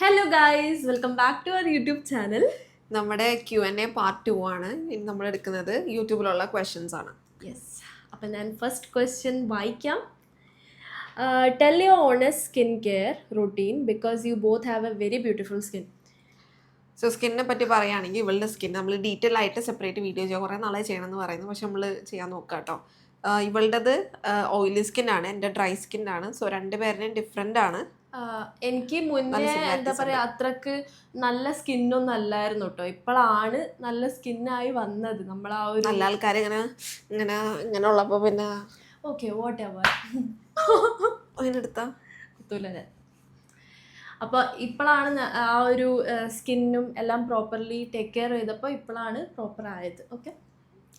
Hello guys welcome back to our YouTube channel നമ്മുടെ Q N A part two ആണ്. ഇനി നമ്മൾ എടുക്കുന്നത് യൂട്യൂബിലുള്ള ക്വസ്റ്റ്യൻസ് ആണ്. യെസ് അപ്പം ഞാൻ ഫസ്റ്റ് ക്വസ്റ്റ്യൻ വായിക്കാം. Tell your honest skin care routine because you both have a very beautiful skin so സ്കിന്നിനെ പറ്റി പറയുകയാണെങ്കിൽ ഇവളുടെ സ്കിൻ നമ്മൾ ഡീറ്റെയിൽ ആയിട്ട് സെപ്പറേറ്റ് വീഡിയോ ചെയ്യാം. കുറേ നാളെ ചെയ്യണമെന്ന് പറയുന്നു. പക്ഷെ നമ്മൾ ചെയ്യാൻ നോക്കാം കേട്ടോ ഇവളുടേത് ഓയിലി സ്കിൻ ആണ്. എന്റെ ഡ്രൈ സ്കിൻ ആണ്. സോ രണ്ടുപേരുടെയും ഡിഫറെന്റ് ആണ്. എനിക്ക് മുന്നേ എന്താ പറയാ അത്രയ്ക്ക് നല്ല സ്കിന്നൊന്നും അല്ലായിരുന്നു കേട്ടോ ഇപ്പോഴാണ് നല്ല സ്കിന്നായി വന്നത്. നമ്മൾ ആ ഒരു നല്ല ആൾക്കാർ ഇങ്ങനെ ഇങ്ങനെ ഇങ്ങനെ ഉള്ളപ്പോൾ പിന്നെ ഓക്കെ വാട്ട് എവർ അതിനെടുത്താ എടുത്താ? അപ്പോൾ ഇപ്പോഴാണ് ആ ഒരു സ്കിന്നും എല്ലാം പ്രോപ്പർലി ടേക്ക് കെയർ ചെയ്തപ്പോൾ ഇപ്പോഴാണ് പ്രോപ്പർ ആയത്. ഓക്കെ?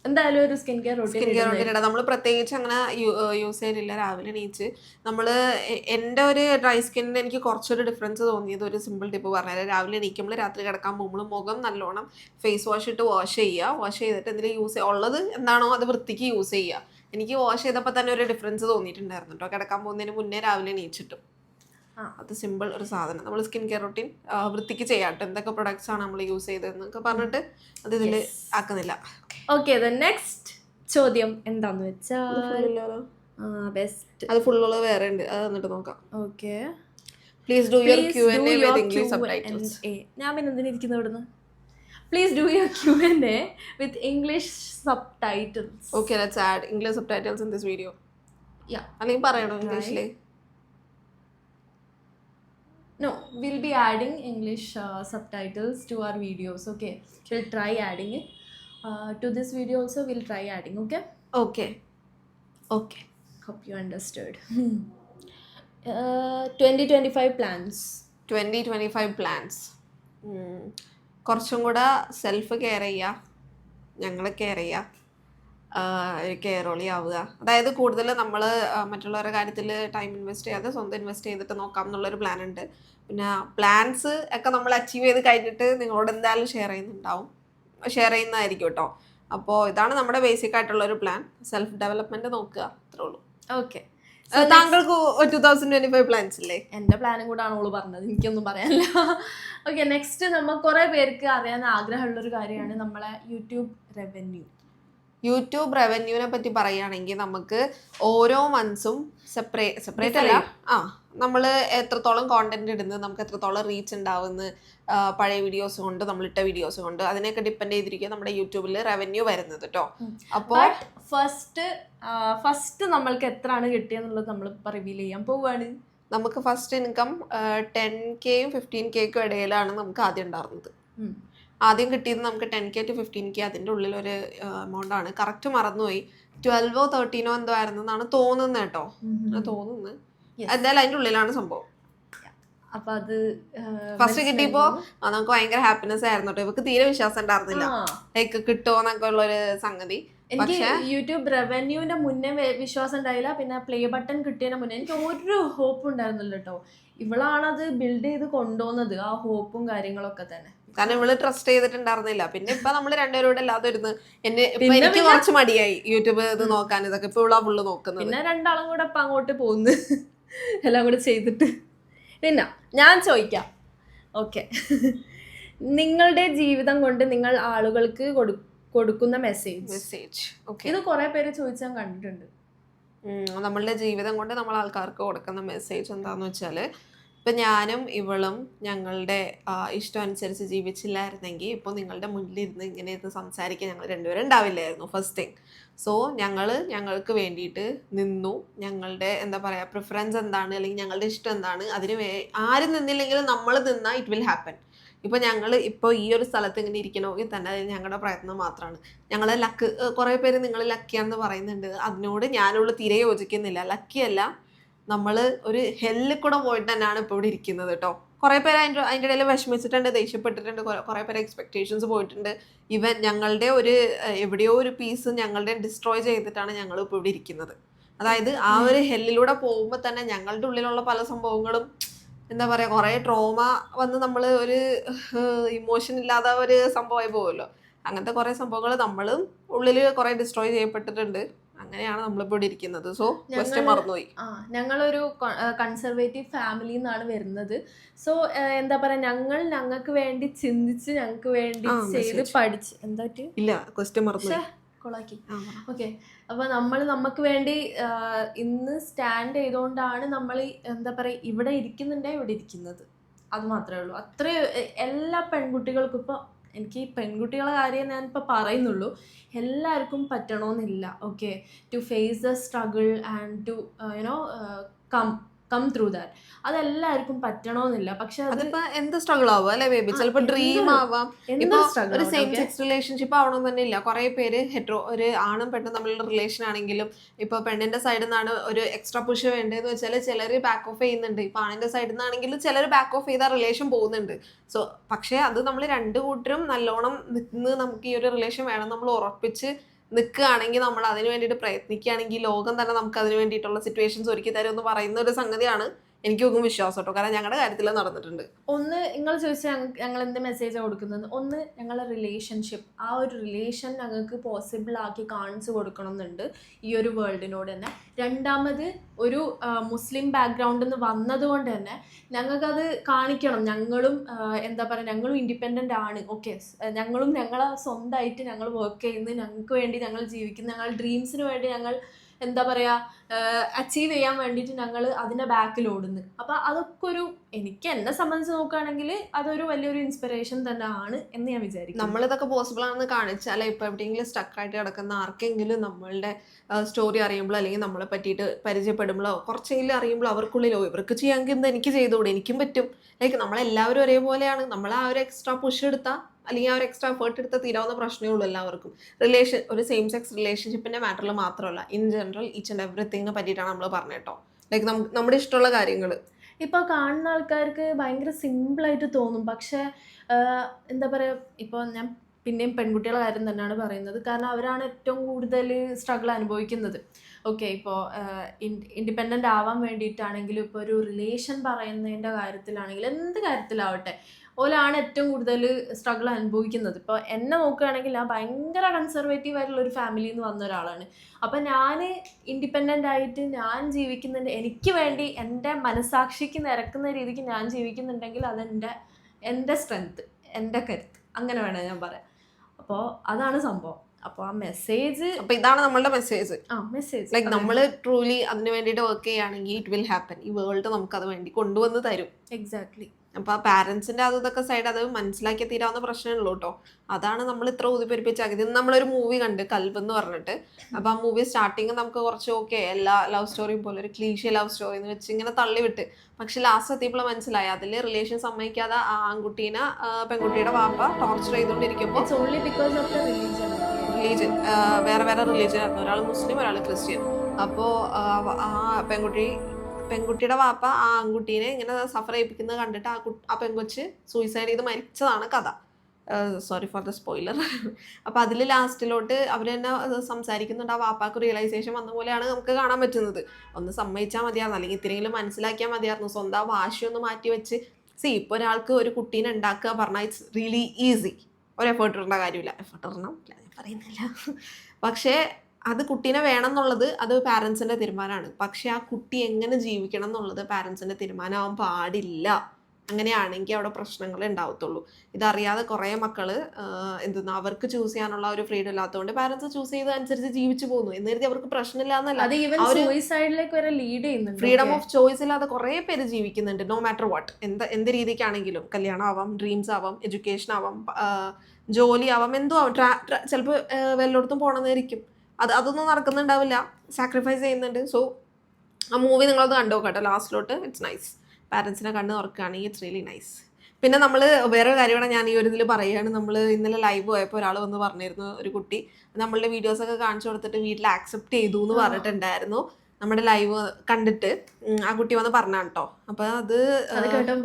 എന്തായാലും ഒരു skin care skin care routine നമ്മൾ പ്രത്യേകിച്ച് അങ്ങനെ യൂസ് ചെയ്യലില്ല. രാവിലെ എണീച്ച് നമ്മൾ എന്റെ ഒരു ഡ്രൈ സ്കിന്നിന് എനിക്ക് കുറച്ചൊരു ഡിഫറൻസ് തോന്നിയത് ഒരു സിമ്പിൾ ടിപ്പ് പറഞ്ഞാൽ രാവിലെ എണീക്കുമ്പോൾ രാത്രി കിടക്കാൻ പോകുമ്പോൾ മുഖം നല്ലോണം ഫേസ് വാഷ് ഇട്ട് വാഷ് ചെയ്യുക. വാഷ് ചെയ്തിട്ട് എന്തെങ്കിലും യൂസ് ഉള്ളത് എന്താണോ അത് വൃത്തിക്ക് യൂസ് ചെയ്യുക. എനിക്ക് വാഷ് ചെയ്തപ്പോൾ തന്നെ ഒരു ഡിഫറൻസ് തോന്നിയിട്ടുണ്ടായിരുന്നു കേട്ടോ കിടക്കാൻ പോകുന്നതിന് മുന്നേ രാവിലെ എണീച്ചിട്ടും. അത് സിമ്പിൾ ഒരു സാധനം. നമ്മൾ സ്കിൻ കെയർ റൊട്ടീൻ വൃത്തിക്ക് ചെയ്യാട്ടോ. എന്തൊക്കെ പ്രൊഡക്ട്സ് ആണ് നമ്മൾ യൂസ് ചെയ്തതെന്നൊക്കെ പറഞ്ഞിട്ട് അത് ഇതിൽ ആക്കുന്നില്ല. ഓക്കെ നെക്സ്റ്റ് ചോദ്യം എന്താന്ന് വെച്ചാൽ ബെസ്റ്റ് അത് ഫുള്ളുള്ളത് വേറെ ഉണ്ട്. അത് എന്നിട്ട് നോക്കാം. Okay please do your Q N A with English subtitles ഞാൻ പിന്നെ എന്തിനാ ഇരിക്കുന്നത് ഇവിടുന്ന്? Please do your Q N A with English subtitles okay let's add English subtitles in this video yeah അല്ലെങ്കിൽ പറയണോ ഇംഗ്ലീഷിൽ No, we'll be adding English uh, subtitles to our videos. Okay, we'll try adding it. Uh, to this video also, we'll try adding. Okay, okay okay hope you understood. uh, 2025 plans. Twenty twenty five plans കുറച്ചും കൂടെ self care ചെയ്യുക ഞങ്ങൾ care ചെയ്യുക കെയറോളി ആവുക അതായത് കൂടുതൽ നമ്മൾ മറ്റുള്ളവരുടെ കാര്യത്തിൽ ടൈം ഇൻവെസ്റ്റ് ചെയ്യാതെ സ്വന്തം ഇൻവെസ്റ്റ് ചെയ്തിട്ട് നോക്കാം എന്നുള്ളൊരു പ്ലാൻ ഉണ്ട് പിന്നെ പ്ലാൻസ് ഒക്കെ നമ്മൾ അച്ചീവ് ചെയ്ത് കഴിഞ്ഞിട്ട് നിങ്ങളോട് എന്തായാലും ഷെയർ ചെയ്യുന്നുണ്ടാവും. ഷെയർ ചെയ്യുന്നതായിരിക്കും കേട്ടോ. അപ്പോൾ ഇതാണ് നമ്മുടെ ബേസിക് ആയിട്ടുള്ള ഒരു പ്ലാൻ സെൽഫ് ഡെവലപ്മെന്റ് നോക്കുക. അത്രേ ഉള്ളൂ. ഓക്കെ താങ്കൾക്ക് two thousand twenty five plans ഇല്ലേ? എന്റെ പ്ലാനും കൂടാണ് ഓൾ പറഞ്ഞത്. എനിക്കൊന്നും പറയാനില്ല. ഓക്കെ നെക്സ്റ്റ് നമ്മൾ കുറെ പേർക്ക് അറിയാൻ ആഗ്രഹമുള്ള ഒരു കാര്യമാണ് നമ്മളെ യൂട്യൂബ് റവന്യൂ യൂട്യൂബ് റവന്യൂവിനെ പറ്റി പറയുകയാണെങ്കിൽ നമുക്ക് ഓരോ മന്ത്സും സെപ്പറേറ്റ് സെപ്പറേറ്റ് അല്ല. ആ നമ്മൾ എത്രത്തോളം കോണ്ടന്റ് ഇടുന്നത് നമുക്ക് എത്രത്തോളം റീച്ച് ഉണ്ടാവുന്നത് പഴയ വീഡിയോസ് കൊണ്ട് നമ്മൾ ഇട്ട വീഡിയോസ് കൊണ്ട് അതിനെയൊക്കെ ഡിപ്പെൻഡ് ചെയ്തിരിക്കും നമ്മുടെ യൂട്യൂബിൽ റവന്യൂ വരുന്നത് കേട്ടോ അപ്പോൾ ഫസ്റ്റ് ഫസ്റ്റ് നമ്മൾക്ക് എത്രയാണ് കിട്ടിയെന്നുള്ളത് നമ്മൾ റിവീൽ ചെയ്യാൻ പോവുകയാണ്. നമുക്ക് ഫസ്റ്റ് ഇൻകം ടെൻ കെയും ഫിഫ്റ്റീൻ കെക്കും ഇടയിലാണ് നമുക്ക് ആദ്യം ഉണ്ടായിരുന്നത്. ആദ്യം കിട്ടിയത് നമുക്ക് ten K to fifteen K അതിന്റെ ഉള്ളിൽ ഒരു എമൗണ്ട് ആണ്. കറക്റ്റ് മറന്നുപോയി. ട്വൽവോ തേർട്ടീനോ എന്തോ ആയിരുന്നു എന്നാണ് തോന്നുന്നത് കേട്ടോ. തോന്നുന്നത്. എന്തായാലും അതിന്റെ ഉള്ളിലാണ് സംഭവം. അപ്പൊ അത് ഫസ്റ്റ് കിട്ടിയപ്പോ നമുക്ക് ഭയങ്കര ഹാപ്പിനെസ് ആയിരുന്നു കേട്ടോ. ഇവക്ക് തീരെ വിശ്വാസം ഉണ്ടായിരുന്നില്ല. ലൈക്ക് കിട്ടുമോ എന്നൊക്കെ ഉള്ള ഒരു സംഗതി. എനിക്ക് യൂട്യൂബ് റവന്യൂവിന്റെ മുന്നേ വിശ്വാസം ഉണ്ടായില്ല. പിന്നെ പ്ലേ ബട്ടൺ കിട്ടിയതിന് മുന്നേ എനിക്ക് ഒരു ഹോപ്പ് ഉണ്ടായിരുന്നില്ല കേട്ടോ. ഇവളാണത് ബിൽഡ് ചെയ്ത് കൊണ്ടുപോകുന്നത് ആ ഹോപ്പും കാര്യങ്ങളൊക്കെ തന്നെ. കാരണം ഇവൾ ട്രസ്റ്റ് ചെയ്തിട്ടുണ്ടായിരുന്നില്ല. പിന്നെ ഇപ്പൊ നമ്മൾ രണ്ടുപേരോട് അല്ലാതെ ഇരുന്ന് എന്നെ ഇപ്പൊ എനിക്ക് കുറച്ച് മടിയായി യൂട്യൂബ് ഇത് നോക്കാൻ ഇതൊക്കെ ഇപ്പൊ ഇവളാ ഫുള്ള് നോക്കുന്നത്. പിന്നെ രണ്ടാളും കൂടെ ഇപ്പൊ അങ്ങോട്ട് പോകുന്നു എല്ലാം കൂടെ ചെയ്തിട്ട്. പിന്നെ ഞാൻ ചോദിക്കാം ഓക്കെ. നിങ്ങളുടെ ജീവിതം കൊണ്ട് നിങ്ങൾ ആളുകൾക്ക് കൊടുക്കുന്ന മെസ്സേജ് മെസ്സേജ് ഓക്കെ ഇത് കുറെ പേര് ചോദിച്ചാൽ കണ്ടിട്ടുണ്ട്. നമ്മളുടെ ജീവിതം കൊണ്ട് നമ്മൾ ആൾക്കാർക്ക് കൊടുക്കുന്ന മെസ്സേജ് എന്താന്ന് വെച്ചാൽ ഇപ്പൊ ഞാനും ഇവളും ഞങ്ങളുടെ ഇഷ്ടം അനുസരിച്ച് ജീവിച്ചില്ലായിരുന്നെങ്കിൽ ഇപ്പോൾ നിങ്ങളുടെ മുന്നിലിരുന്ന് ഇങ്ങനെ ഇരുന്ന് സംസാരിക്കാൻ ഞങ്ങൾ രണ്ടുപേരും ഉണ്ടാവില്ലായിരുന്നു ഫസ്റ്റ് തിങ് സോ ഞങ്ങൾ ഞങ്ങൾക്ക് വേണ്ടിയിട്ട് നിന്നു. ഞങ്ങളുടെ എന്താ പറയുക പ്രിഫറൻസ് എന്താണ് അല്ലെങ്കിൽ ഞങ്ങളുടെ ഇഷ്ടം എന്താണ് അതിന് വേ ആരും നിന്നില്ലെങ്കിലും നമ്മൾ നിന്നാൽ ഇറ്റ് വിൽ ഹാപ്പൻ ഇപ്പോൾ ഞങ്ങൾ ഇപ്പോൾ ഈ ഒരു സ്ഥലത്ത് ഇങ്ങനെ ഇരിക്കണമെങ്കിൽ തന്നെ ഞങ്ങളുടെ പ്രയത്നം മാത്രമാണ് ഞങ്ങളെ ലക്ക് കുറേ പേര് നിങ്ങൾ ലക്കിയാണെന്ന് പറയുന്നുണ്ട്. അതിനോട് ഞാനുള്ള തീരെ യോജിക്കുന്നില്ല. ലക്കിയല്ല നമ്മൾ ഒരു ഹെല്ലിൽ കൂടെ പോയിട്ട് തന്നെയാണ് ഇപ്പോൾ ഇവിടെ ഇരിക്കുന്നത് കേട്ടോ കുറേ പേര് അതിന്റെ അതിന്റെ ഇടയിൽ വിഷമിച്ചിട്ടുണ്ട് ദേഷ്യപ്പെട്ടിട്ടുണ്ട് കുറേ- പേര് എക്സ്പെക്റ്റേഷൻസ് പോയിട്ടുണ്ട്. ഇവൻ ഞങ്ങളുടെ ഒരു എവിടെയോ ഒരു പീസ് ഞങ്ങളുടെ ഡിസ്ട്രോയ് ചെയ്തിട്ടാണ് ഞങ്ങൾ ഇപ്പോൾ ഇവിടെ ഇരിക്കുന്നത്. അതായത് ആ ഒരു ഹെല്ലിലൂടെ പോകുമ്പോൾ തന്നെ ഞങ്ങളുടെ ഉള്ളിലുള്ള പല സംഭവങ്ങളും എന്താ പറയുക കുറേ ട്രോമ വന്ന് നമ്മൾ ഒരു ഇമോഷൻ ഇല്ലാതെ ഒരു സംഭവമായി പോകുമല്ലോ. അങ്ങനത്തെ കുറേ സംഭവങ്ങൾ നമ്മളും ഉള്ളിൽ കുറേ ഡിസ്ട്രോയ് ചെയ്യപ്പെട്ടിട്ടുണ്ട്. അങ്ങനെയാണ് നമ്മളിപ്പോ ഇവിടെ ഇരിക്കുന്നത്. സോ ക്വസ്റ്റ്യൻ മറന്നുപോയി. ആ ഞങ്ങളൊരു കൺസർവേറ്റീവ് ഫാമിലിയിൽ നിന്നാണ് വരുന്നത്. സോ എന്താ പറയാ ഞങ്ങൾ ഞങ്ങൾക്ക് വേണ്ടി ചിന്തിച്ച് ഞങ്ങൾക്ക് വേണ്ടി ചെയ്ത്. പഠിച്ച്. എന്താ ഇല്ല ക്വസ്റ്റ്യൻ മറന്നു കൊളാക്കി. ഓക്കെ. അപ്പൊ നമ്മൾ നമുക്ക് വേണ്ടി ഇന്ന് സ്റ്റാൻഡ് ചെയ്തുകൊണ്ടാണ് നമ്മൾ എന്താ പറയാ ഇവിടെ ഇരിക്കുന്നുണ്ടേ ഇവിടെ ഇരിക്കുന്നത്. അത് മാത്രമേ ഉള്ളൂ. അത്രേ എല്ലാ പെൺകുട്ടികൾക്കും ഇപ്പൊ എനിക്ക് ഈ പെൺകുട്ടികളെ കാര്യം ഞാൻ ഇപ്പോൾ പറയുന്നുള്ളൂ. എല്ലാവർക്കും പറ്റണമെന്നില്ല okay to face the struggle and to you know come come through that അതെല്ലാവർക്കും പറ്റണമെന്നില്ല പക്ഷെ അത് അതിപ്പോ എന്ത് സ്ട്രഗിൾ ആവും അല്ലെ ബേബി ചിലപ്പോ ഡ്രീം ആവാം. ഒരു സെയിം? സെക്സ് റിലേഷൻഷിപ്പ് ആവണം തന്നെ ഇല്ല. കുറെ പേര് ഹെട്രോ ഒരു ആണും പെണ്ണും തമ്മിലുള്ള റിലേഷൻ ആണെങ്കിലും ഇപ്പൊ പെണ്ണിന്റെ സൈഡിൽ നിന്നാണ് ഒരു എക്സ്ട്രാ പുഷ് വേണ്ടതെന്ന് വെച്ചാൽ ചിലർ ബാക്ക് ഓഫ് ചെയ്യുന്നുണ്ട്. ഇപ്പൊ ആണിന്റെ സൈഡിൽ നിന്നാണെങ്കിലും ചിലർ ബാക്ക് ഓഫ് ചെയ്ത റിലേഷൻ പോകുന്നുണ്ട്. സോ പക്ഷേ അത് നമ്മൾ രണ്ടു കൂട്ടരും നല്ലോണം നിന്ന് നമുക്ക് ഈ ഒരു റിലേഷൻ വേണം നമ്മൾ ഉറപ്പിച്ച് നിൽക്കുകയാണെങ്കിൽ നമ്മൾ അതിന് വേണ്ടിയിട്ട് പ്രയത്നിക്കുകയാണെങ്കിൽ ലോകം തന്നെ നമുക്ക് അതിന് വേണ്ടിയിട്ടുള്ള സിറ്റുവേഷൻസ് ഒരുക്കി തരും എന്ന് പറയുന്ന ഒരു സംഗതിയാണ്. എനിക്ക് നോക്കും വിശ്വാസം കേട്ടോ കാരണം ഞങ്ങളുടെ കാര്യത്തിൽ നടന്നിട്ടുണ്ട്. ഒന്ന് നിങ്ങൾ ചോദിച്ചാൽ ഞങ്ങൾ എന്ത് മെസ്സേജാണ് കൊടുക്കുന്നത്? ഒന്ന് ഞങ്ങളുടെ റിലേഷൻഷിപ്പ് ആ ഒരു റിലേഷൻ ഞങ്ങൾക്ക് പോസിബിൾ ആക്കി കാണിച്ചു കൊടുക്കണം എന്നുണ്ട് ഈ ഒരു വേൾഡിനോട് തന്നെ. രണ്ടാമത് ഒരു മുസ്ലിം ബാക്ക്ഗ്രൗണ്ടിൽ നിന്ന് വന്നതുകൊണ്ട് തന്നെ ഞങ്ങൾക്കത് കാണിക്കണം. ഞങ്ങളും എന്താ പറയുക ഞങ്ങളും ഇൻഡിപെൻഡന്റ് ആണ്. ഓക്കെ ഞങ്ങളും ഞങ്ങളെ സ്വന്തമായിട്ട് ഞങ്ങൾ വർക്ക് ചെയ്യുന്നത് ഞങ്ങൾക്ക് വേണ്ടി ഞങ്ങൾ ജീവിക്കുന്നു. ഞങ്ങളുടെ ഡ്രീംസിന് വേണ്ടി ഞങ്ങൾ എന്താ പറയുക അച്ചീവ് ചെയ്യാൻ വേണ്ടിയിട്ട് ഞങ്ങൾ അതിന്റെ ബാക്കിൽ ഓടുന്നു. അപ്പോൾ അതൊക്കെ ഒരു എനിക്ക് എന്നെ സംബന്ധിച്ച് നോക്കുകയാണെങ്കിൽ അതൊരു വലിയൊരു ഇൻസ്പിറേഷൻ തന്നെ ആണ് എന്ന് ഞാൻ വിചാരിക്കും നമ്മളിതൊക്കെ പോസിബിൾ ആണെന്ന് കാണിച്ചാൽ ഇപ്പോൾ എവിടെയെങ്കിലും സ്റ്റക്കായിട്ട് കിടക്കുന്ന ആർക്കെങ്കിലും നമ്മളുടെ സ്റ്റോറി അറിയുമ്പോൾ അല്ലെങ്കിൽ നമ്മളെ പറ്റിയിട്ട് പരിചയപ്പെടുമ്പോഴോ കുറച്ചെങ്കിലും അറിയുമ്പോൾ അവർക്കുള്ളിലോ ഇവർക്ക് ചെയ്യാമെങ്കിൽ എനിക്ക് ചെയ്തുകൂടെ? എനിക്കും പറ്റും. ലൈക്ക് നമ്മളെല്ലാവരും ഒരേപോലെയാണ്. നമ്മൾ ആ ഒരു എക്സ്ട്രാ പുഷ് എടുത്താൽ അല്ലെങ്കിൽ ആ ഒരു എക്സ്ട്രാ എഫേർട്ട് എടുത്ത് തീരാവുന്ന പ്രശ്നമേ ഉള്ളൂ എല്ലാവർക്കും. റിലേഷൻ ഒരു സെയിം സെക്സ് റിലേഷൻഷിപ്പിന്റെ മാറ്ററിൽ മാത്രമല്ല ഇൻ ജനറൽ ഈച്ച് ആൻഡ് എവറിത്തിങ്ങിനെ പറ്റിയിട്ടാണ് നമ്മൾ പറഞ്ഞിട്ടോ ലൈക്ക് ലൈക്ക് നമ്മുടെ ഇഷ്ടമുള്ള കാര്യങ്ങൾ ഇപ്പോൾ കാണുന്ന ആൾക്കാർക്ക് ഭയങ്കര സിമ്പിളായിട്ട് തോന്നും. പക്ഷേ എന്താ പറയുക ഇപ്പോൾ ഞാൻ പിന്നെയും പെൺകുട്ടികളുടെ കാര്യം തന്നെയാണ് പറയുന്നത്. കാരണം അവരാണ് ഏറ്റവും കൂടുതൽ സ്ട്രഗിൾ അനുഭവിക്കുന്നത്. ഓക്കെ ഇപ്പോൾ ഇൻഡിപെൻഡന്റ് ആവാൻ വേണ്ടിയിട്ടാണെങ്കിലും ഇപ്പോൾ ഒരു റിലേഷൻ പറയുന്നതിന്റെ കാര്യത്തിലാണെങ്കിലും എന്ത് കാര്യത്തിലാവട്ടെ. ഓലാണ് ഏറ്റവും കൂടുതൽ സ്ട്രഗിൾ അനുഭവിക്കുന്നത്. ഇപ്പോൾ എന്നെ നോക്കുകയാണെങ്കിൽ ഞാൻ ഭയങ്കര കൺസർവേറ്റീവ് ആയിട്ടുള്ള ഒരു ഫാമിലിയിൽ നിന്ന് വന്ന ഒരാളാണ്. അപ്പം ഞാൻ ഇൻഡിപെൻഡന്റ് ആയിട്ട് ഞാൻ ജീവിക്കുന്നുണ്ട്. എനിക്ക് വേണ്ടി എന്റെ മനസാക്ഷിക്ക് നിരക്കുന്ന രീതിക്ക് ഞാൻ ജീവിക്കുന്നുണ്ടെങ്കിൽ അതെന്റെ എന്റെ സ്ട്രെങ്ത് എന്റെ കരുത്ത്. അങ്ങനെ വേണം ഞാൻ പറയാം. അപ്പോൾ അതാണ് സംഭവം. അപ്പോൾ ആ മെസ്സേജ് അപ്പോൾ ഇതാണ് നമ്മളുടെ മെസ്സേജ് ആ മെസ്സേജ് ലൈക്ക് നമ്മൾ ട്രൂലി അതിന് വേണ്ടിയിട്ട് വർക്ക് ചെയ്യുകയാണെങ്കിൽ ഇറ്റ് വിൽ ഹാപ്പൻ ഈ വേൾഡ് നമുക്ക് അത് വേണ്ടി കൊണ്ടുവന്ന് തരും. എക്സാക്ട്ലി അപ്പൊ ആ പാരന്റ്സിന്റെ അത് ഇതൊക്കെ സൈഡ് അത് മനസ്സിലാക്കി തീരാവുന്ന പ്രശ്നമുള്ളൂ കേട്ടോ അതാണ് നമ്മൾ ഇത്ര ഊതിപ്പെരിപ്പിച്ചാക്കിയത് ഇന്ന് നമ്മളൊരു മൂവി കണ്ട് കൽബ് എന്ന് പറഞ്ഞിട്ട്. അപ്പൊ ആ മൂവി സ്റ്റാർട്ടിങ് നമുക്ക് കുറച്ച് ഓക്കെ എല്ലാ ലവ് സ്റ്റോറിയും പോലെ ഒരു ക്ലീഷ്യ ലവ് സ്റ്റോറി എന്ന് വെച്ച് ഇങ്ങനെ തള്ളിവിട്ട്. പക്ഷെ ലാസ്റ്റ് എത്തിയപ്പോൾ മനസ്സിലായി അതിൽ റിലേഷൻ സമ്മതിക്കാതെ ആ ആൺകുട്ടീനെ പെൺകുട്ടിയുടെ വാപ്പ ടോർച്ചർ ചെയ്തുകൊണ്ടിരിക്കുമ്പോൾ റിലീജിയൻ വേറെ വേറെ റിലീജിയൻ ആയിരുന്നു. ഒരാൾ മുസ്ലിം ഒരാൾ ക്രിസ്ത്യൻ. അപ്പോൾ ആ പെൺകുട്ടി പെൺകുട്ടിയുടെ വാപ്പ ആ ആൺകുട്ടീനെ ഇങ്ങനെ സഫർ ചെയ്യിപ്പിക്കുന്നത് കണ്ടിട്ട് ആ കുട്ടി ആ പെൺകൊച്ച് സൂയിസൈഡ് ചെയ്ത് മരിച്ചതാണ് കഥ. സോറി ഫോർ ദ സ്പോയിലർ അപ്പോൾ അതിൽ ലാസ്റ്റിലോട്ട് അവർ തന്നെ സംസാരിക്കുന്നുണ്ട്. ആ വാപ്പാക്ക് റിയലൈസേഷൻ വന്ന പോലെയാണ് നമുക്ക് കാണാൻ പറ്റുന്നത്. ഒന്ന് സമ്മതിച്ചാൽ മതിയായിരുന്നു. അല്ലെങ്കിൽ ഇത്രയെങ്കിലും മനസ്സിലാക്കിയാൽ മതിയായിരുന്നു. സ്വന്തം വാശി ഒന്ന് മാറ്റി വെച്ച്. സി ഇപ്പോൾ ഒരാൾക്ക് ഒരു കുട്ടീനെ ഉണ്ടാക്കുക പറഞ്ഞാൽ ഇറ്റ്സ് റിയലി ഈസി ഒരു എഫേർട്ട് ഇടേണ്ട കാര്യമില്ല. എഫേർട്ട് ഇടണം. ഞാൻ പറയുന്നില്ല. പക്ഷേ അത് കുട്ടീനെ വേണം എന്നുള്ളത് അത് പാരൻസിന്റെ തീരുമാനമാണ് പക്ഷെ ആ കുട്ടി എങ്ങനെ ജീവിക്കണം എന്നുള്ളത് പാരൻസിന്റെ തീരുമാനമാവാൻ പാടില്ല. അങ്ങനെയാണെങ്കിൽ അവിടെ പ്രശ്നങ്ങൾ ഉണ്ടാവത്തുള്ളൂ. ഇതറിയാതെ കുറേ മക്കൾ എന്തെന്നാ അവർക്ക് ചൂസ് ചെയ്യാനുള്ള ഒരു ഫ്രീഡം ഇല്ലാത്തതുകൊണ്ട് പാരൻസ് ചൂസ് ചെയ്ത അനുസരിച്ച് ജീവിച്ചു പോകുന്നു. എന്ന് കരുതി അവർക്ക് പ്രശ്നമില്ല എന്നല്ല ഫ്രീഡം ഓഫ് ചോയ്സ് ഇല്ലാതെ കുറേ പേര് ജീവിക്കുന്നുണ്ട് നോ മാറ്റർ വാട്ട് എന്ത് എന്ത് രീതിക്കാണെങ്കിലും. കല്യാണം ആവാം ഡ്രീംസ് ആവാം എഡ്യൂക്കേഷൻ ആവാം ജോലി ആവാം എന്തോ ആവാം. ചിലപ്പോൾ വല്ലയിടത്തും പോകണമെന്നായിരിക്കും അത് അതൊന്നും നടക്കുന്നുണ്ടാവില്ല. സാക്രിഫൈസ് ചെയ്യുന്നുണ്ട്. സോ ആ മൂവി നിങ്ങളത് കണ്ടു കേട്ടോ ലാസ്റ്റിലോട്ട് ഇറ്റ്സ് നൈസ് പാരൻസിനെ കണ്ണ് തുറക്കുകയാണെങ്കിൽ ഇറ്റ്സ് റിയലി നൈസ് പിന്നെ നമ്മൾ വേറെ കാര്യമാണ് ഞാൻ ഈ ഒരു ഇതിൽ പറയുകയാണ്. നമ്മൾ ഇന്നലെ ലൈവ് പോയപ്പോൾ ഒരാൾ വന്ന് പറഞ്ഞിരുന്നു ഒരു കുട്ടി. നമ്മളുടെ വീഡിയോസൊക്കെ കാണിച്ചു കൊടുത്തിട്ട് വീട്ടിൽ ആക്സെപ്റ്റ് ചെയ്തു എന്ന്. പറഞ്ഞിട്ടുണ്ടായിരുന്നു. നമ്മുടെ ലൈവ് കണ്ടിട്ട്. ആ കുട്ടി വന്ന് പറഞ്ഞാണ് കേട്ടോ അപ്പൊ അത്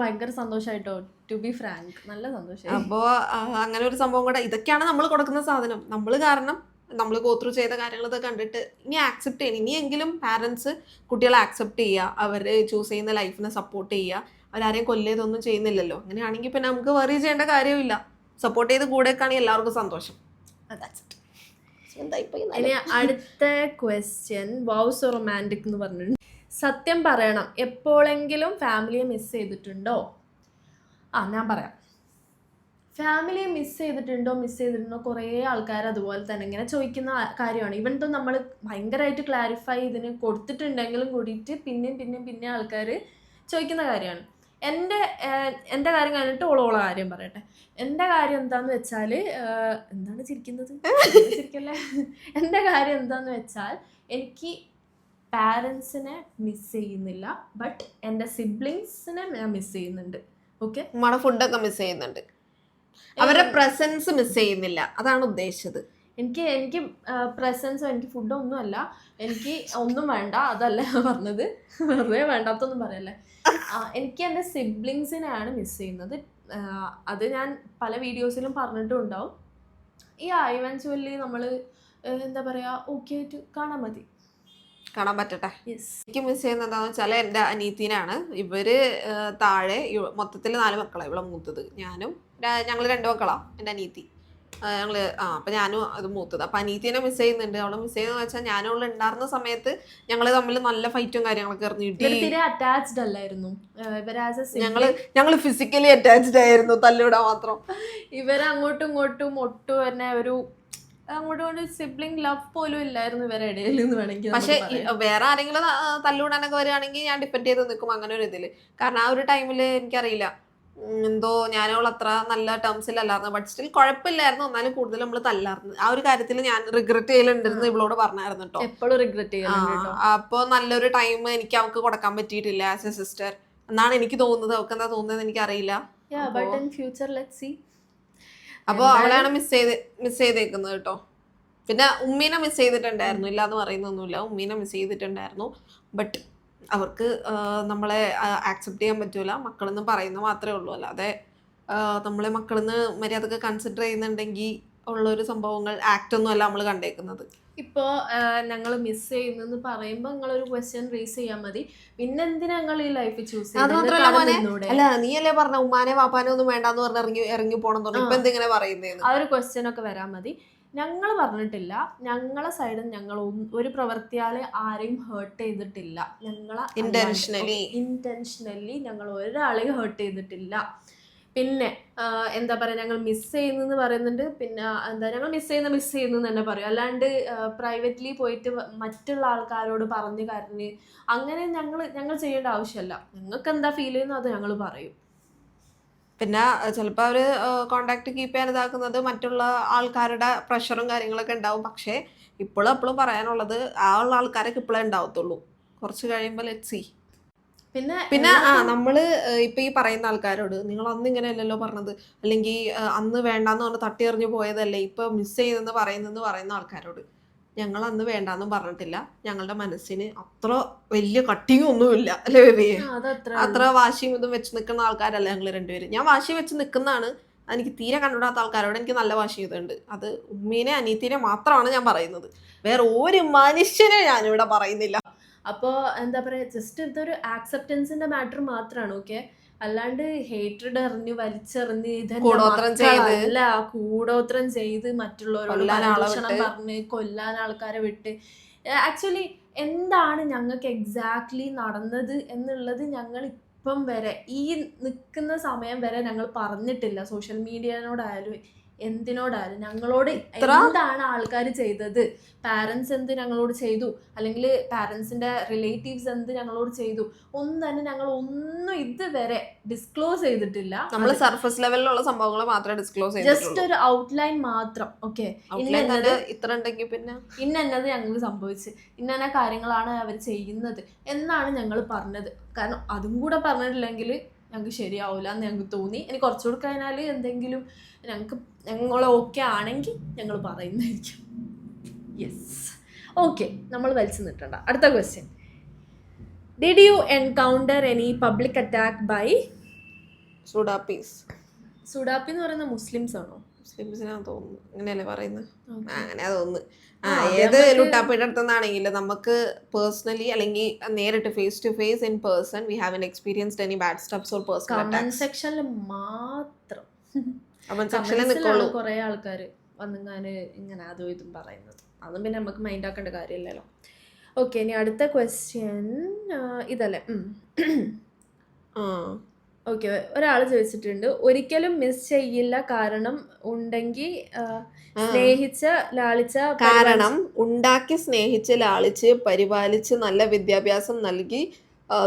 ഭയങ്കര സന്തോഷായിട്ടോ? ടു ബി ഫ്രാങ്ക് നല്ല സന്തോഷം അപ്പോ അങ്ങനെ ഒരു സംഭവം കൂടെ. ഇതൊക്കെയാണ് നമ്മൾ കൊടുക്കുന്ന സാധനം. നമ്മൾ കാരണം നമ്മൾ ഗോത്രൂ ചെയ്ത കാര്യങ്ങളൊക്കെ കണ്ടിട്ട് ഇനി ആക്സെപ്റ്റ് ചെയ്യണം. ഇനിയെങ്കിലും പാരൻസ് കുട്ടികളെ ആക്സെപ്റ്റ് ചെയ്യുക. അവർ ചൂസ് ചെയ്യുന്ന ലൈഫിനെ സപ്പോർട്ട് ചെയ്യുക. അവരാരെയും കൊല്ലേതൊന്നും ചെയ്യുന്നില്ലല്ലോ. അങ്ങനെയാണെങ്കിൽ പിന്നെ നമുക്ക് വറി ചെയ്യേണ്ട കാര്യമില്ല സപ്പോർട്ട് ചെയ്ത് കൂടെ കാണി എല്ലാവർക്കും സന്തോഷം. ഇനി അടുത്ത ക്വസ്റ്റ്യൻ വൗസ് റൊമാന്റിക് എന്ന് പറഞ്ഞിട്ടുണ്ട്. സത്യം പറയണം. എപ്പോഴെങ്കിലും ഫാമിലിയെ മിസ് ചെയ്തിട്ടുണ്ടോ? ആ ഞാൻ പറയാം. ഫാമിലിയെ മിസ് ചെയ്തിട്ടുണ്ടോ മിസ് ചെയ്തിട്ടുണ്ടോ കുറേ ആൾക്കാർ അതുപോലെ തന്നെ ഇങ്ങനെ ചോദിക്കുന്ന കാര്യമാണ്. ഇവൻ തോ നമ്മൾ ഭയങ്കരമായിട്ട് ക്ലാരിഫൈ ഇതിന് കൊടുത്തിട്ടുണ്ടെങ്കിലും കൂടിയിട്ട് പിന്നെയും പിന്നെയും പിന്നെ ആൾക്കാർ ചോദിക്കുന്ന കാര്യമാണ്. എന്റെ എന്റെ കാര്യം കഴിഞ്ഞിട്ട് ഓളോള കാര്യം പറയട്ടെ. എന്റെ കാര്യം എന്താന്ന് വെച്ചാൽ എന്താണ് ചിരിക്കുന്നത്? ചിരിക്കല്ലേ? എന്റെ കാര്യം എന്താന്ന് വെച്ചാൽ എനിക്ക് പാരൻസിനെ മിസ് ചെയ്യുന്നില്ല ബട്ട് എന്റെ സിബ്ലിങ്സിനെ ഞാൻ മിസ് ചെയ്യുന്നുണ്ട്. ഓക്കെ നമ്മുടെ ഫുഡൊക്കെ മിസ് ചെയ്യുന്നുണ്ട്. അവരുടെ പ്രസൻസ് മിസ് ചെയ്യുന്നില്ല. അതാണ് ഉദ്ദേശിച്ചത്. എനിക്ക് എനിക്ക് പ്രസൻസോ എനിക്ക് ഫുഡോ ഒന്നും അല്ല എനിക്ക് ഒന്നും വേണ്ട അതല്ല പറഞ്ഞത്. വെറുതെ വേണ്ടാത്തൊന്നും പറയല്ലേ. എനിക്ക് എന്റെ സിബ്ലിങ്സിനെയാണ് മിസ് ചെയ്യുന്നത്. അത് ഞാൻ പല വീഡിയോസിലും പറഞ്ഞിട്ടും ഉണ്ടാവും ഈ ഇവൻച്വലി നമ്മൾ എന്താ പറയുക ഓക്കെ ആയിട്ട് കാണാൻ മതി. കാണാൻ പറ്റട്ടെ. എനിക്ക് മിസ് ചെയ്യുന്നത് എന്താണെന്ന് വെച്ചാൽ എന്റെ അനീത്തിനാണ് ഇവർ താഴെ മൊത്തത്തിൽ നാല് മക്കളാണ് ഇവിടെ മൂത്തത് ഞാനും ഞങ്ങൾ രണ്ട് മക്കളാ എന്റെ അനീത്തി ഞങ്ങൾ ഞങ്ങൾ ആ അപ്പം ഞാനും അത് മൂത്തത്. അപ്പം അനീത്തിനെ മിസ് ചെയ്യുന്നുണ്ട്. അവളെ മിസ് ചെയ്യുന്ന വെച്ചാൽ ഞാനും അവൾ ഉണ്ടായിരുന്ന സമയത്ത് ഞങ്ങൾ തമ്മിൽ നല്ല ഫൈറ്റും കാര്യങ്ങളൊക്കെ എറിഞ്ഞിട്ട് അറ്റാച്ച്ഡ് അല്ലായിരുന്നു. ഞങ്ങൾ ഞങ്ങൾ ഫിസിക്കലി അറ്റാച്ച്ഡ് ആയിരുന്നു തല്ലിവിടാൻ മാത്രം. ഇവർ അങ്ങോട്ടും ഇങ്ങോട്ടും ഒട്ടും തന്നെ ഒരു അങ്ങോട്ടും ഇങ്ങോട്ടും സിബ്ലിംഗ് ലവ് പോലും ഇല്ലായിരുന്നു ഇവരെ ഇടയിൽ നിന്ന് വേണമെങ്കിൽ പക്ഷെ വേറെ ആരെങ്കിലും തല്ലുവിടാനൊക്കെ വരികയാണെങ്കിൽ ഞാൻ ഡിപ്പെൻഡ് ചെയ്ത് നിൽക്കും അങ്ങനെ ഒരു ഇതിൽ. കാരണം ആ ഒരു ടൈമിൽ എനിക്കറിയില്ല. എന്തോ ഞാനവൾ അത്ര നല്ല ടേംസിലല്ലായിരുന്നു ബട്ട് സ്റ്റിൽ കുഴപ്പമില്ലായിരുന്നു. എന്നാലും കൂടുതൽ നമ്മൾ തല്ലായിരുന്നു ആ ഒരു കാര്യത്തിൽ ഞാൻ റിഗ്രറ്റ് ചെയ്യലുണ്ടെന്ന് ഇവളോട് പറഞ്ഞായിരുന്നു കേട്ടോ എപ്പോഴും റിഗ്രറ്റ് കേട്ടോ അപ്പോൾ നല്ലൊരു ടൈം എനിക്ക് അവൾക്ക് കൊടുക്കാൻ പറ്റിയിട്ടില്ല ആസ് എ സിസ്റ്റർ എന്നാണ് എനിക്ക് തോന്നുന്നത്. അവൾക്ക് എന്താ തോന്നുന്നത് എനിക്ക് അറിയില്ല അപ്പോൾ അവളാണ് മിസ് ചെയ്ത് മിസ് ചെയ്തേക്കുന്നത് കേട്ടോ പിന്നെ ഉമ്മീനെ മിസ് ചെയ്തിട്ടുണ്ടായിരുന്നു. ഇല്ല എന്ന് പറയുന്നൊന്നുമില്ല. ഉമ്മീനെ മിസ് ചെയ്തിട്ടുണ്ടായിരുന്നു. ബട്ട് അവർക്ക് നമ്മളെ ആക്സെപ്റ്റ് ചെയ്യാൻ പറ്റൂല. മക്കളെന്ന് പറയുന്ന മാത്രമേ ഉള്ളൂ. അല്ലാതെ നമ്മളെ മക്കളെന്ന് മര്യാദയ്ക്ക് കൺസിഡർ ചെയ്യുന്നുണ്ടെങ്കിൽ ഉള്ളൊരു സംഭവങ്ങൾ ആക്ട് ഒന്നും അല്ല നമ്മൾ കണ്ടേക്കുന്നത്. ഇപ്പോ ഞങ്ങൾ മിസ് ചെയ്യുന്നെന്ന് പറയുമ്പോൾ നിങ്ങൾ ഒരു ക്വസ്റ്റ്യൻ റേസ് ചെയ്യാൻ മതി. പിന്നെ എന്തിനാ ഞങ്ങൾ ഈ ലൈഫ് ചൂസ് മാത്രമല്ല അല്ല നീ അല്ലേ പറഞ്ഞ ഉമ്മാനെ വാപ്പാനെ ഒന്നും വേണ്ടാന്ന് പറഞ്ഞ് ഇറങ്ങി ഇറങ്ങി പോണെന്ന് പറഞ്ഞു. ഇപ്പൊ എന്തിങ്ങനെ പറയുന്നത് ആ ഒരു ക്വസ്റ്റ്യൻ ഒക്കെ വരാൻ മതി. ഞങ്ങൾ പറഞ്ഞിട്ടില്ല. ഞങ്ങളെ സൈഡിൽ ഞങ്ങൾ ഒരു പ്രവൃത്തിയാൽ ആരെയും ഹേർട്ട് ചെയ്തിട്ടില്ല. ഞങ്ങളെ ഇന്റൻഷനലി ഇന്റൻഷനലി ഞങ്ങൾ ഒരാളെയും ഹേർട്ട് ചെയ്തിട്ടില്ല. പിന്നെ എന്താ പറയുക ഞങ്ങൾ മിസ് ചെയ്യുന്നെന്ന് പറയുന്നുണ്ട്. പിന്നെ എന്താ ഞങ്ങൾ മിസ് ചെയ്യുന്ന മിസ് ചെയ്യുന്നു തന്നെ പറയും. അല്ലാണ്ട് പ്രൈവറ്റ്ലി പോയിട്ട് മറ്റുള്ള ആൾക്കാരോട് പറഞ്ഞ് കരഞ്ഞ് അങ്ങനെ ഞങ്ങൾ ഞങ്ങൾ ചെയ്യേണ്ട ആവശ്യമല്ല ഞങ്ങൾക്ക് എന്താ ഫീൽ ചെയ്യുന്നു അത് ഞങ്ങൾ പറയും. പിന്നെ ചിലപ്പോൾ അവർ കോണ്ടാക്ട് കീപ്പ് ചെയ്യാൻ ഇതാക്കുന്നത് മറ്റുള്ള ആൾക്കാരുടെ പ്രഷറും കാര്യങ്ങളൊക്കെ ഉണ്ടാവും. പക്ഷേ ഇപ്പോഴും എപ്പോഴും പറയാനുള്ളത് ആ ഉള്ള ആൾക്കാരൊക്കെ ഇപ്പോഴേ ഉണ്ടാവത്തുള്ളൂ. കുറച്ച് കഴിയുമ്പോൾ ലെറ്റ് സി പിന്നെ പിന്നെ ആ നമ്മൾ ഇപ്പം ഈ പറയുന്ന ആൾക്കാരോട് നിങ്ങൾ അന്ന് ഇങ്ങനെയല്ലല്ലോ പറഞ്ഞത്? അല്ലെങ്കിൽ അന്ന് വേണ്ടാന്ന് പറഞ്ഞ് തട്ടി എറിഞ്ഞു പോയതല്ലേ? ഇപ്പൊ മിസ് ചെയ്തെന്ന് പറയുന്നെന്ന് പറയുന്ന ആൾക്കാരോട് ഞങ്ങൾ അന്ന് വേണ്ടാന്നും പറഞ്ഞിട്ടില്ല. ഞങ്ങളുടെ മനസ്സിന് അത്ര വലിയ കട്ടിങ് ഒന്നുമില്ല അല്ലേ ബേബി? അത്ര വാശിയും ഇതും വെച്ച് നിൽക്കുന്ന ആൾക്കാരല്ല ഞങ്ങൾ രണ്ടുപേരും. ഞാൻ വാശി വെച്ച് നിൽക്കുന്നതാണ് എനിക്ക് തീരെ കണ്ടുവിടാത്ത ആൾക്കാരോട് എനിക്ക് നല്ല വാശി ഇതുണ്ട്. അത് ഉമ്മീനെ അനീത്തിനെ മാത്രമാണ് ഞാൻ പറയുന്നത്. വേറെ ഒരു മനുഷ്യനെ ഞാനിവിടെ പറയുന്നില്ല. അപ്പോൾ എന്താ പറയുക ജസ്റ്റ് ഇതൊരു ആക്സെപ്റ്റൻസിന്റെ മാറ്റർ മാത്രമാണ് ഓക്കെ അല്ലാണ്ട് ഹേറ്റഡ് എറിഞ്ഞ് വലിച്ചെറിഞ്ഞ് ഇതെന്റെ കൂടോത്രം ചെയ്ത്. അല്ല കൂടോത്രം ചെയ്ത് മറ്റുള്ളവരോട്. പറഞ്ഞ് കൊല്ലാൻ ആൾക്കാരെ വിട്ട് ആക്ച്വലി എന്താണ് ഞങ്ങൾക്ക് എക്സാക്ട്ലി നടന്നത് എന്നുള്ളത് ഞങ്ങൾ ഇപ്പം വരെ ഈ നിൽക്കുന്ന സമയം വരെ ഞങ്ങൾ പറഞ്ഞിട്ടില്ല സോഷ്യൽ മീഡിയനോടായാലും എന്തിനോടായാലും ഞങ്ങളോട് എന്താണ് ആൾക്കാർ ചെയ്തത്? പാരൻസ് എന്ത് ഞങ്ങളോട് ചെയ്തു? അല്ലെങ്കിൽ പാരൻസിന്റെ റിലേറ്റീവ്സ് എന്ത് ഞങ്ങളോട് ചെയ്തു? ഒന്നും തന്നെ ഞങ്ങൾ ഒന്നും ഇതുവരെ ഡിസ്ക്ലോസ് ചെയ്തിട്ടില്ല. നമ്മൾ സർഫസ് ലെവലിലുള്ള സംഭവങ്ങൾ മാത്രമേ ഡിസ്ക്ലോസ് ജസ്റ്റ് ഒരു ഔട്ട്ലൈൻ മാത്രം. ഓക്കെ ഇത്ര ഉണ്ടെങ്കിൽ പിന്നെ? ഇന്നത് ഞങ്ങൾക്ക് സംഭവിച്ച്. ഇന്ന കാര്യങ്ങളാണ് അവർ ചെയ്യുന്നത്. എന്നാണ് ഞങ്ങൾ പറഞ്ഞത്. കാരണം അതും കൂടെ പറഞ്ഞിട്ടില്ലെങ്കിൽ ഞങ്ങൾക്ക് ശരിയാവില്ല എന്ന് ഞങ്ങൾക്ക് തോന്നി. ഇനി കുറച്ചുകൂടി കഴിഞ്ഞാൽ എന്തെങ്കിലും ഞങ്ങൾക്ക് ഞങ്ങൾ ഓക്കെ ആണെങ്കിൽ ഞങ്ങൾ പറയുന്നതായിരിക്കും. യെസ് ഓക്കെ നമ്മൾ വലിച്ചു നിട്ടണ്ട അടുത്ത question did you encounter any public attack by സുഡാപ്പീസ് സുഡാപ്പി എന്ന് പറയുന്ന മുസ്ലിംസ് ആണോ? മുസ്ലിംസിനാ തോന്നുന്നു. അങ്ങനെയല്ലേ പറയുന്നത്. അങ്ങനെയാ തോന്നുന്നു. ആ ഏത് ലുട്ടാപ്പിയുടെ അടുത്തുനിന്നാണെങ്കിൽ നമുക്ക് പേഴ്സണലി അല്ലെങ്കിൽ നേരിട്ട് face to face in person we have an experienced any bad steps or personal സെക്ഷനിൽ മാത്രം. കമന്റ് സെക്ഷനിൽ നിൽക്കുള്ളൂ കുറെ ആൾക്കാർ വന്നിങ്ങാൻ ഇങ്ങനെ അതും ഇതും പറയുന്നത്. അതും പിന്നെ നമുക്ക് മൈൻഡ് ആക്കേണ്ട കാര്യമില്ലല്ലോ. ഓക്കെ ഇനി അടുത്ത ക്വസ്റ്റ്യൻ ഇതല്ലേ? ആ. ഓക്കെ ഒരാൾ ചോദിച്ചിട്ടുണ്ട് ഒരിക്കലും മിസ് ചെയ്യില്ല കാരണം ഉണ്ടെങ്കിൽ സ്നേഹിച്ച ലാളിച്ച കാരണം ഉണ്ടാക്കി സ്നേഹിച്ച് ലാളിച്ച് പരിപാലിച്ച് നല്ല വിദ്യാഭ്യാസം നൽകി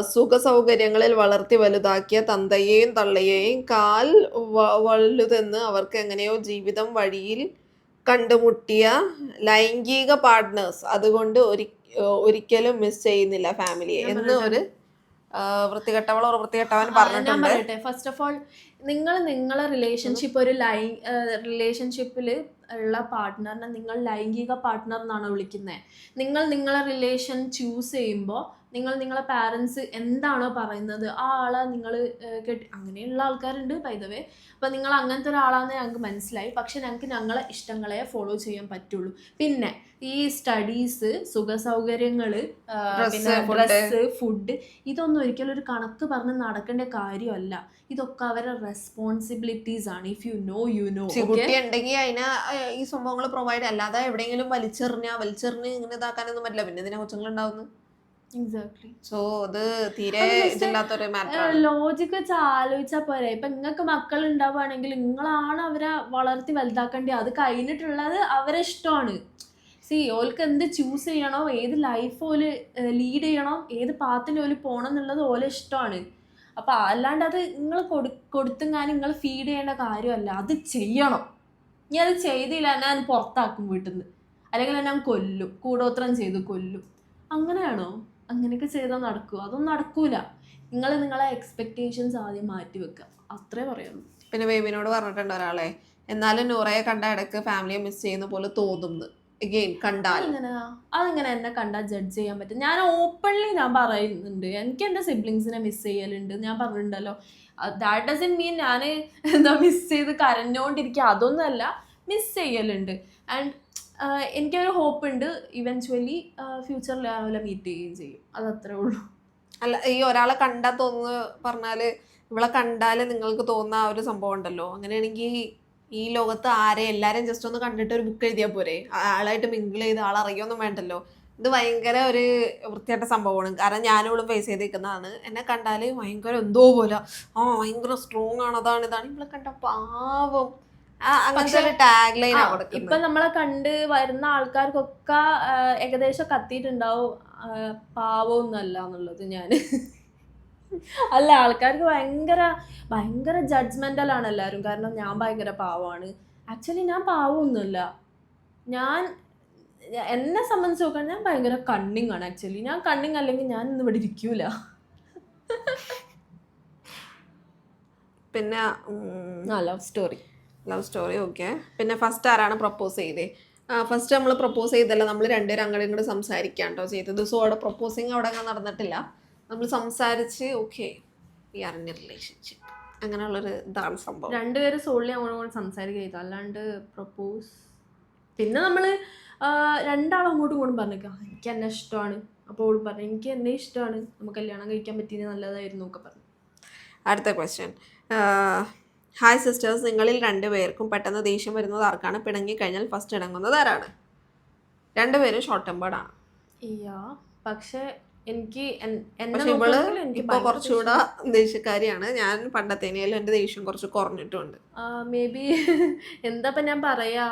സുഖ സൗകര്യങ്ങളിൽ വളർത്തി വലുതാക്കിയ തന്തയെയും തള്ളയെയും കാൽ വലുതെന്ന് അവർക്ക് എങ്ങനെയോ ജീവിതം വഴിയിൽ കണ്ടുമുട്ടിയ ലൈംഗിക പാർട്ട്നേഴ്സ് അതുകൊണ്ട് ഒരി ഒരിക്കലും മിസ് ചെയ്യുന്നില്ല ഫാമിലിയെ എന്ന് ഒരു ഒരു വൃത്തികെട്ടവൻ ഞാൻ പറഞ്ഞിട്ടുണ്ട്. പറയട്ടെ. ഫസ്റ്റ് ഓഫ് ഓൾ നിങ്ങൾ നിങ്ങളെ റിലേഷൻഷിപ്പ് ഒരു ലൈ റിലേഷൻഷിപ്പിൽ ഉള്ള പാർട്ട്ണറിനെ നിങ്ങൾ ലൈംഗിക പാർട്ട്ണർ എന്നാണ് വിളിക്കുന്നത് നിങ്ങൾ നിങ്ങളെ റിലേഷൻ ചൂസ് ചെയ്യുമ്പോൾ നിങ്ങൾ നിങ്ങളെ പാരൻസ് എന്താണോ പറയുന്നത്? ആ ആളെ നിങ്ങൾ കേട്ടി അങ്ങനെയുള്ള ആൾക്കാരുണ്ട് പൈതവേ അപ്പം നിങ്ങൾ അങ്ങനത്തെ ഒരാളാണെന്ന് ഞങ്ങൾക്ക് മനസ്സിലായി. പക്ഷെ ഞങ്ങൾക്ക് ഞങ്ങളെ ഇഷ്ടങ്ങളെ ഫോളോ ചെയ്യാൻ പറ്റുള്ളൂ. പിന്നെ ഈ സ്റ്റഡീസ് സുഖ സൗകര്യങ്ങൾ പിന്നെ. ഡ്രസ്സ് ഫുഡ് ഇതൊന്നും ഒരിക്കലും ഒരു കണക്ക് പറഞ്ഞ് നടക്കേണ്ട കാര്യമല്ല. ഇതൊക്കെ അവരുടെ റെസ്പോൺസിബിലിറ്റീസ് ആണ്. If you know you know കുട്ടി ഉണ്ടെങ്കിൽ അതിന് ഈ സംഭവങ്ങൾ പ്രൊവൈഡ് അല്ലാതെ എവിടെയെങ്കിലും വലിച്ചെറിഞ്ഞ വലിച്ചെറിഞ്ഞ് ഇങ്ങനെ ഇതാക്കാനൊന്നും പറ്റില്ല. പിന്നെ ഇതിനെ കൊച്ചുങ്ങൾ ഉണ്ടാവുന്നു സോ അത് തീരെ അത് just ഇതില്ലാത്തൊരു മാറ്റർ ലോജിക് വെച്ച് ആലോചിച്ചാൽ പോരെ. ഇപ്പൊ നിങ്ങൾക്ക് മക്കൾ ഉണ്ടാവുകയാണെങ്കിൽ നിങ്ങളാണ് അവരെ വളർത്തി വലുതാക്കേണ്ടത്. അത് കഴിഞ്ഞിട്ടുള്ളത് അവരെ ഇഷ്ടമാണ്. സി ഓൽക്ക് എന്ത് ചൂസ് ചെയ്യണോ ഏത് ലൈഫ് ഓൽ ലീഡ് ചെയ്യണോ ഏത് പാത്തിൽ ഓൽ പോകണം എന്നുള്ളത് ഓലെ ഇഷ്ടമാണ്. അപ്പൊ അല്ലാണ്ട് അത് നിങ്ങൾ കൊടു കൊടുത്തുങ്ങാനും നിങ്ങൾ ഫീഡ് ചെയ്യേണ്ട കാര്യമല്ല. അത് ചെയ്യണം. ഇനി അത് ചെയ്തില്ല ഞാൻ പുറത്താക്കും വീട്ടിൽ നിന്ന് അല്ലെങ്കിൽ ഞാൻ കൊല്ലും. കൂടോത്രം ചെയ്ത് കൊല്ലും. അങ്ങനെയാണോ? അങ്ങനെയൊക്കെ ചെയ്താൽ നടക്കുക അതൊന്നും നടക്കൂല. നിങ്ങൾ നിങ്ങളെ എക്സ്പെക്ടേഷൻസ് ആദ്യം മാറ്റി വെക്കുക അത്രേ പറയുള്ളൂ. പിന്നെ ബേബിനോട് പറഞ്ഞിട്ടുണ്ട് ഒരാളെ എന്നാലും നൂറയെ കണ്ട ഇടയ്ക്ക് ഫാമിലിയെ മിസ് ചെയ്യുന്ന പോലെ തോന്നുന്നു. എഗെയിൻ കണ്ടാൽ. അതെങ്ങനെ? എന്നെ കണ്ടാൽ ജഡ്ജ് ചെയ്യാൻ പറ്റും? ഞാൻ ഓപ്പൺലി ഞാൻ പറയുന്നുണ്ട്. എനിക്ക് എന്റെ സിബ്ലിങ്സിനെ മിസ് ചെയ്യലുണ്ട്. ഞാൻ പറഞ്ഞിട്ടുണ്ടല്ലോ. ദാറ്റ് ഡസൻ മീൻ ഞാൻ എന്താ മിസ് ചെയ്ത് കരഞ്ഞുകൊണ്ടിരിക്കുക അതൊന്നുമല്ല. മിസ് ചെയ്യലുണ്ട്. ആൻഡ് എനിക്കൊരു ഹോപ്പ് ഉണ്ട് ഇവൻച്വലി ഫ്യൂച്ചറിൽ അവരെ മീറ്റ് ചെയ്യുകയും ചെയ്യും. അതത്രേ ഉള്ളൂ. അല്ല ഈ ഒരാളെ കണ്ടാൽ തോന്നുന്നു പറഞ്ഞാൽ ഇവളെ കണ്ടാൽ നിങ്ങൾക്ക് തോന്നുന്ന ആ ഒരു സംഭവം ഉണ്ടല്ലോ. അങ്ങനെയാണെങ്കിൽ ഈ ലോകത്ത് ആരെ എല്ലാരെയും ജസ്റ്റ് ഒന്ന് കണ്ടിട്ട് ഒരു ബുക്ക് എഴുതിയാൽ പോരെ. ആളായിട്ട് മിങ്കിൾ ചെയ്ത് ആളറിയൊന്നും വേണ്ടല്ലോ. ഇത് ഭയങ്കര ഒരു വൃത്തിയായിട്ട സംഭവമാണ്. കാരണം ഞാനിവിടെ ഫേസ് ചെയ്തിരിക്കുന്നതാണ് എന്നെ കണ്ടാൽ ഭയങ്കര എന്തോ പോലെ ആ ഭയങ്കര സ്ട്രോങ് ആണ് അതാണ് ഇതാണ് ഇവളെ കണ്ട പാവം. ഇപ്പൊ നമ്മളെ കണ്ട് വരുന്ന ആൾക്കാർക്കൊക്കെ ഏകദേശം കത്തിയിട്ടുണ്ടാവും. പാവമൊന്നല്ല എന്നുള്ളത് ഞാൻ. അല്ല ആൾക്കാർക്ക് ഭയങ്കര ഭയങ്കര ജഡ്ജ്മെന്റൽ ആണ് എല്ലാരും കാരണം ഞാൻ ഭയങ്കര പാവമാണ്. ആക്ച്വലി ഞാൻ പാവമൊന്നുമില്ല. ഞാൻ എന്നെ സംബന്ധിച്ച് നോക്കാൻ ഞാൻ ഭയങ്കര കണ്ണിങ് ആണ് ആക്ച്വലി ഞാൻ കണ്ണിങ് അല്ലെങ്കിൽ ഞാൻ ഇന്ന് ഇവിടെ ഇരിക്കൂല. പിന്നെ love story love story okay പിന്നെ ഫസ്റ്റ് ആരാണ് പ്രപ്പോസ് ചെയ്തേ? ഫസ്റ്റ് നമ്മൾ പ്രപ്പോസ് ചെയ്തല്ല നമ്മൾ രണ്ടുപേരും അങ്ങോട്ടും ഇങ്ങോട്ട് സംസാരിക്കാം കേട്ടോ ചെയ്തത് സോ അവിടെ പ്രപ്പോസിങ് അവിടെ അങ്ങനെ നടന്നിട്ടില്ല. നമ്മൾ സംസാരിച്ച് okay we are in a relationship അങ്ങനെയുള്ളൊരു ഇതാണ് സംഭവം. രണ്ടുപേരും സോളിൽ അങ്ങോട്ട് സംസാരിക്കുക ചെയ്തു. അല്ലാണ്ട് പ്രപ്പോസ് പിന്നെ നമ്മൾ രണ്ടാളും അങ്ങോട്ടും ഇങ്ങോട്ടും പറഞ്ഞേക്കാം. എനിക്ക് എന്നെ ഇഷ്ടമാണ്. അപ്പോൾ അവളും പറഞ്ഞു എനിക്ക് എന്നെ ഇഷ്ടമാണ്. നമുക്ക് കല്യാണം കഴിക്കാൻ പറ്റിയത് നല്ലതായിരുന്നു ഒക്കെ പറഞ്ഞു. അടുത്ത ക്വസ്റ്റ്യൻ ഹായ് സിസ്റ്റേഴ്സ് നിങ്ങളിൽ രണ്ടുപേർക്കും പെട്ടെന്ന് ദേഷ്യം വരുന്നത് ആർക്കാണ്? പിണങ്ങി കഴിഞ്ഞാൽ ഫസ്റ്റ് ഇണങ്ങുന്നത് ആരാണ്? രണ്ടുപേരും ഷോർട്ട് ടെമ്പേർഡാണ് പക്ഷേ പക്ഷെ എനിക്ക് പക്ഷെ ഇവൾ ഇപ്പൊ കുറച്ചുകൂടെ ദേഷ്യക്കാരിയാണ്. ഞാൻ പണ്ടത്തേനേലും എന്റെ ദേഷ്യം കുറച്ച് കുറഞ്ഞിട്ടുണ്ട്. മേ ബി എന്താ ഇപ്പം ഞാൻ പറയാ?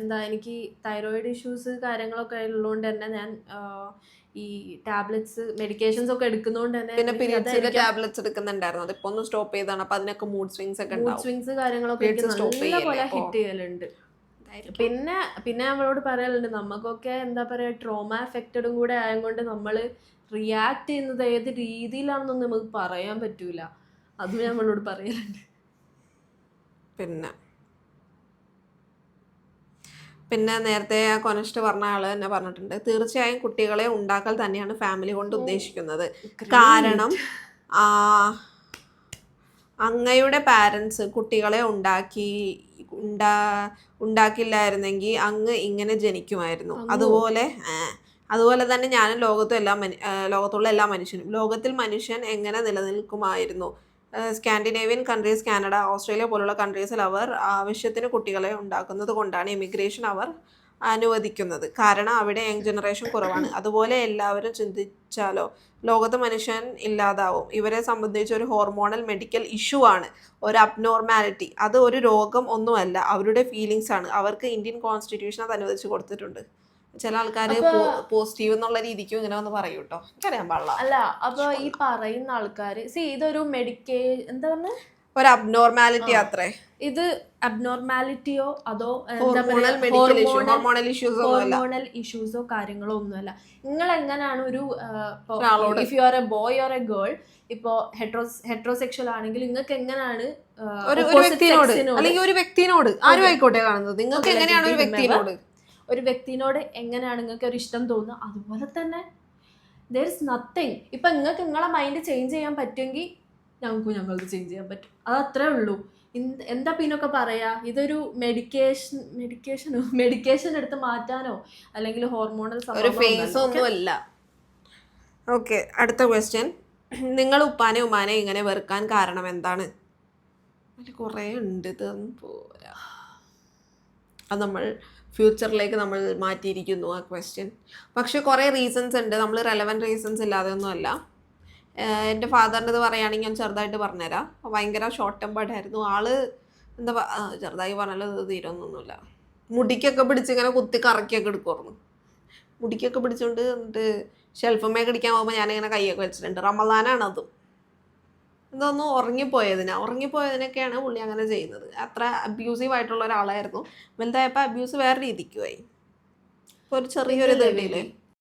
എന്താ എനിക്ക് തൈറോയിഡ് ഇഷ്യൂസ് കാര്യങ്ങളൊക്കെ ഉള്ളതുകൊണ്ട് തന്നെ ഞാൻ ഈ ടാബ്ലറ്റ്സ് മെഡിക്കേഷൻസ് ഒക്കെ എടുക്കുന്നതുകൊണ്ട് തന്നെ പിന്നെ എനിക്ക് പീരിയഡ്സിന്റെ ടാബ്ലറ്റ്സ് എടുക്കുന്നുണ്ടായിരുന്നു. അതിപ്പോ ഒന്ന് സ്റ്റോപ്പ് ചെയ്താണ് അപ്പൊ അതിനൊക്കെ മൂഡ് സ്വിങ്സ് ഒക്കെ മൂഡ് സ്വിങ്സ് കാര്യങ്ങളൊക്കെ നല്ലപോലെ? ഹിറ്റ് ചെയ്യലുണ്ട്. പിന്നെ പിന്നെ അവളോട് പറയലുണ്ട് നമുക്കൊക്കെ എന്താ പറയാ ട്രോമ എഫക്റ്റഡും കൂടെ ആയതുകൊണ്ട് നമ്മൾ റിയാക്ട് ചെയ്യുന്നത് ഏത് രീതിയിലാണെന്നൊന്നും നമുക്ക് പറയാൻ പറ്റൂല. അതും നമ്മളോട് പറയലുണ്ട് പിന്നെ പിന്നെ നേരത്തെ ആ കൊനസ്റ്റ് പറഞ്ഞ ആൾ തന്നെ പറഞ്ഞിട്ടുണ്ട്. തീർച്ചയായും കുട്ടികളെ ഉണ്ടാക്കൽ തന്നെയാണ് ഫാമിലി കൊണ്ട് ഉദ്ദേശിക്കുന്നത്. കാരണം ആ അങ്ങയുടെ പാരൻസ് കുട്ടികളെ ഉണ്ടാക്കി ഉണ്ടാ ഉണ്ടാക്കില്ലായിരുന്നെങ്കിൽ അങ്ങ് ഇങ്ങനെ ജനിക്കുമായിരുന്നു. അതുപോലെ അതുപോലെ തന്നെ ഞാനും ലോകത്തും എല്ലാ മനു ലോകത്തുള്ള എല്ലാ മനുഷ്യനും. ലോകത്തിൽ മനുഷ്യൻ എങ്ങനെ നിലനിൽക്കുമായിരുന്നു? സ്കാൻഡിനേവിയൻ കൺട്രീസ് കാനഡ ഓസ്ട്രേലിയ പോലുള്ള കൺട്രീസിൽ അവർ ആവശ്യത്തിന് കുട്ടികളെ ഉണ്ടാക്കുന്നത് കൊണ്ടാണ് ഇമിഗ്രേഷൻ അവർ അനുവദിക്കുന്നത്. കാരണം അവിടെ യങ് ജനറേഷൻ കുറവാണ്. അതുപോലെ എല്ലാവരും ചിന്തിച്ചാലോ ലോകത്ത് മനുഷ്യൻ ഇല്ലാതാവും. ഇവരെ സംബന്ധിച്ച് ഒരു ഹോർമോണൽ മെഡിക്കൽ ഇഷ്യൂ ആണ്. ഒരു അബ്നോർമാലിറ്റി. അത് ഒരു രോഗം ഒന്നുമല്ല. അവരുടെ ഫീലിങ്സ് ആണ്. അവർക്ക് ഇന്ത്യൻ കോൺസ്റ്റിറ്റ്യൂഷൻ അത് അനുവദിച്ച് കൊടുത്തിട്ടുണ്ട്. ചില ആൾക്കാർ പോസിറ്റീവ് എന്നുള്ള രീതിക്കും ഇങ്ങനെ വന്ന് പറയൂ കേട്ടോ. എനിക്കറിയാൻ പാടില്ല. അല്ല അപ്പൊ ഈ പറയുന്ന ആൾക്കാര് സി ഇതൊരു മെഡിക്കേ എന്താ പറഞ്ഞ? ഒരു അബ്നോർമാലിറ്റി അത്രേ. ഇത് അബ്നോർമാലിറ്റിയോ അതോ ഹോർമോണൽ ഇഷ്യൂസ് ഒന്നുമല്ല. ഹോർമോണൽ ഇഷ്യൂസോ കാര്യങ്ങളോ ഒന്നുമല്ല. നിങ്ങൾ എങ്ങനെയാണ് ഒരു if you are a boy or a girl ഇപ്പോ ഹെട്രോ ഹെട്രോസെക്ഷൽ ആണെങ്കിൽ നിങ്ങൾക്ക് എങ്ങനെയാണ് ഒരു വ്യക്തിയോട് വ്യക്തിനോട് അല്ലെങ്കിൽ ഒരു വ്യക്തിനോട് ആരും ആയിക്കോട്ടെ കാണുന്നത്. നിങ്ങൾക്ക് എങ്ങനെയാണ് ഒരു വ്യക്തിയോട് വ്യക്തിനോട്? ഒരു വ്യക്തിനോട് എങ്ങനെയാണ് നിങ്ങൾക്ക് ഒരു ഇഷ്ടം തോന്നുന്നു അതുപോലെ തന്നെ ദർ ഇസ് നത്തിങ് ഇപ്പം നിങ്ങൾക്ക് നിങ്ങളെ മൈൻഡ് ചേഞ്ച് ചെയ്യാൻ പറ്റുമെങ്കിൽ ഞങ്ങൾക്ക് ഞങ്ങൾക്ക് ചേഞ്ച് ചെയ്യാൻ പറ്റും. അത് അത്രേ ഉള്ളൂ. എന്താ പിന്നൊക്കെ പറയാ? ഇതൊരു മെഡിക്കേഷൻ മെഡിക്കേഷനോ മെഡിക്കേഷൻ എടുത്ത് മാറ്റാനോ? അല്ലെങ്കിൽ ഹോർമോണൽ ഒരു ഫേസ് ഒന്നുമല്ല. ഓക്കെ അടുത്ത ക്വസ്റ്റ്യൻ നിങ്ങൾ ഉപ്പാനെ ഉമ്മാനെ ഇങ്ങനെ വെറുക്കാൻ കാരണം എന്താണ്? അതിൽ കുറേ ഉണ്ട് ഇതൊന്നും പോരാ അത് നമ്മൾ ഫ്യൂച്ചറിലേക്ക് നമ്മൾ മാറ്റിയിരിക്കുന്നു ആ ക്വസ്റ്റ്യൻ പക്ഷെ കുറേ റീസൺസ് ഉണ്ട്. നമ്മൾ റെലവന്റ് റീസൺസ് ഇല്ലാതെ ഒന്നുമല്ല എന്റെ ഫാദറിന്റെ ഇത് പറയുകയാണെങ്കിൽ ഞാൻ ചെറുതായിട്ട് പറഞ്ഞുതരാം. ഭയങ്കര ഷോർട്ട് ടെമ്പേർഡ് ആയിരുന്നു. ആൾ എന്താ ചെറുതായി പറഞ്ഞാലും ഇത് തീരൊന്നൊന്നുമില്ല. മുടിക്കൊക്കെ പിടിച്ച് ഇങ്ങനെ കുത്തി കറക്കിയൊക്കെ എടുക്കുമായിരുന്നു മുടിക്കൊക്കെ പിടിച്ചുകൊണ്ട് എന്നിട്ട് ഷെൽഫമ്മേ കടിക്കാൻ പോകുമ്പോൾ ഞാനിങ്ങനെ കൈയൊക്കെ വെച്ചിട്ടുണ്ട്. റമദാനാണ് അതും. ഇതൊന്നും ഉറങ്ങിപ്പോയതിനാ. ഉറങ്ങിപ്പോയതിനൊക്കെയാണ് പുള്ളി അങ്ങനെ ചെയ്യുന്നത്. അത്ര അബ്യൂസീവ് ആയിട്ടുള്ള ഒരാളായിരുന്നു. വലുതായപ്പോൾ അബ്യൂസ് വേറെ രീതിക്ക് പോയി ഇപ്പോൾ ഒരു ചെറിയൊരു ഇത് കിട്ടിയില്ലേ